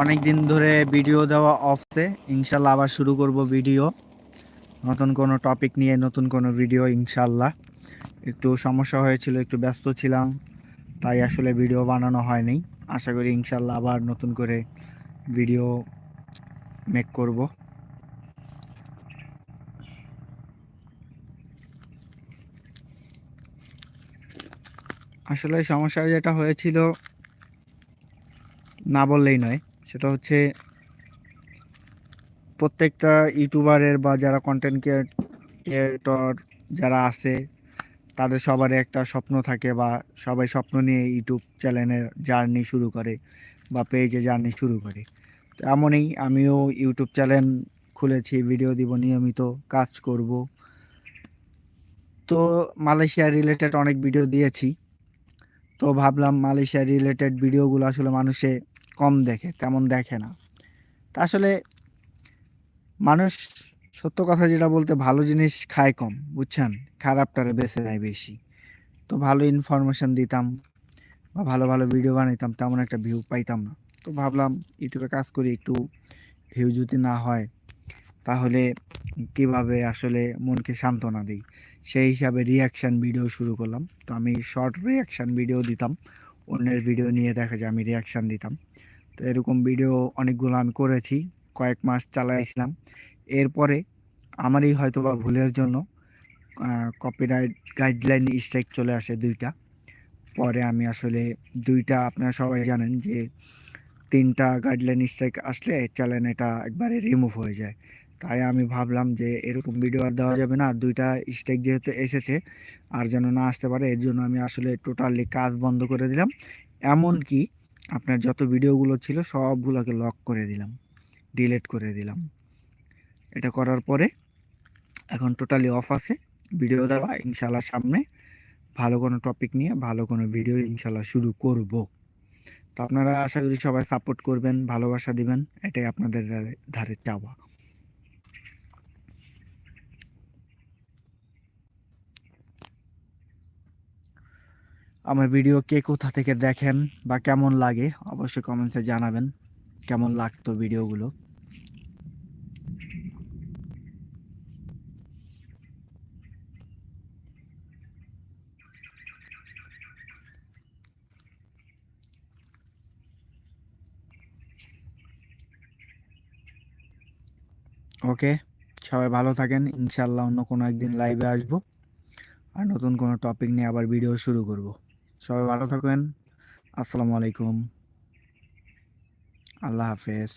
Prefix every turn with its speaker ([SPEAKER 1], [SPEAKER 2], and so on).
[SPEAKER 1] অনেক দিন ধরে ভিডিও দেওয়া অফসে ইনশাল্লাহ আবার শুরু করব ভিডিও নতুন কোনো টপিক নিয়ে নতুন কোনো ভিডিও ইনশাল্লাহ। একটু সমস্যা হয়েছিল, একটু ব্যস্ত ছিলাম, তাই আসলে ভিডিও বানানো হয়নি। আশা করি ইনশাল্লাহ আবার নতুন করে ভিডিও মেক করব। আসলে সমস্যা যেটা হয়েছিল, না বললেই নয়। সেটা হচ্ছে প্রত্যেকটা ইউটিউবারের বা যারা কন্টেন্ট ক্রিয়েটর যারা আছে, তাদের সবারই একটা স্বপ্ন থাকে বা সবাই স্বপ্ন নিয়ে ইউটিউব চ্যানেলের জার্নি শুরু করে বা পেজে জার্নি শুরু করে। তো এমনই আমিও ইউটিউব চ্যানেল খুলেছি ভিডিও দিব, নিয়মিত কাজ করব। তো মালয়েশিয়া রিলেটেড অনেক ভিডিও দিয়েছি। তো ভাবলাম মালয়েশিয়া রিলেটেড ভিডিওগুলো আসলে মানুষে কম দেখে, তেমন দেখে না। তা আসলে মানুষ সত্য কথা যেটা বলতে, ভালো জিনিস খায় কম, বুঝছেন? খারাপটারে বেছে নেয় বেশি। তো ভালো ইনফরমেশন দিতাম বা ভালো ভালো ভিডিও বানাইতাম, তেমন একটা ভিউ পাইতাম না। তো ভাবলাম, ইউটিউবে কাজ করি, একটু ভিউ যদি না হয়, তাহলে কীভাবে আসলে মনকে সান্ত্বনা দিই? সেই হিসাবে রিয়াকশান ভিডিও শুরু করলাম। তো আমি শর্ট রিয়াকশান ভিডিও দিতাম। অন্যের ভিডিও নিয়ে দেখা যায়, আমি রিয়াকশান দিতাম। তো এরকম ভিডিও অনেকগুলো আমি করেছি, কয়েক মাস চালাইছিলাম। এরপরে আমারই হয়তো বা ভুলের জন্য কপিরাইট গাইডলাইন স্ট্রাইক চলে আসে দুইটা। পরে আমি আসলে দুইটা আপনারা সবাই জানেন যে, তিনটা গাইডলাইন স্ট্রাইক আসলে চ্যানেল এটা একবারে রিমুভ হয়ে যায়। তাই আমি ভাবলাম যে, এরকম ভিডিও আর দেওয়া যাবে না আর দুইটা স্ট্রাইক যেহেতু এসেছে, আর যেন না আসতে পারে, এর জন্য আমি আসলে টোটালি কাজ বন্ধ করে দিলাম। এমনকি আপনার যত ভিডিওগুলো ছিল সবগুলোকে লক করে দিলাম ডিলেট করে দিলাম। এটা করার পরে এখন টোটালি অফ আছে ভিডিও দেওয়া ইনশাল্লাহ সামনে। ভালো কোনো টপিক নিয়ে ভালো কোনো ভিডিও ইনশাল্লাহ শুরু করব। তো আপনারা আশা করি সবাই সাপোর্ট করবেন, ভালোবাসা দিবেন, এটাই আপনাদের ধারে চাওয়া। আমার ভিডিও কে কোথা থেকে দেখেন বা কেমন লাগে অবশ্যই কমেন্টে জানাবেন। কেমন লাগতো ভিডিওগুলো? ওকে, সবাই ভালো থাকেন। ইনশাল্লাহ অন্য কোনো একদিন লাইভে আসব। আর নতুন কোনো টপিক নিয়ে আবার ভিডিও শুরু করব। সবাই ভালো থাকেন আসসালামু আলাইকুম। আল্লাহ হাফেজ।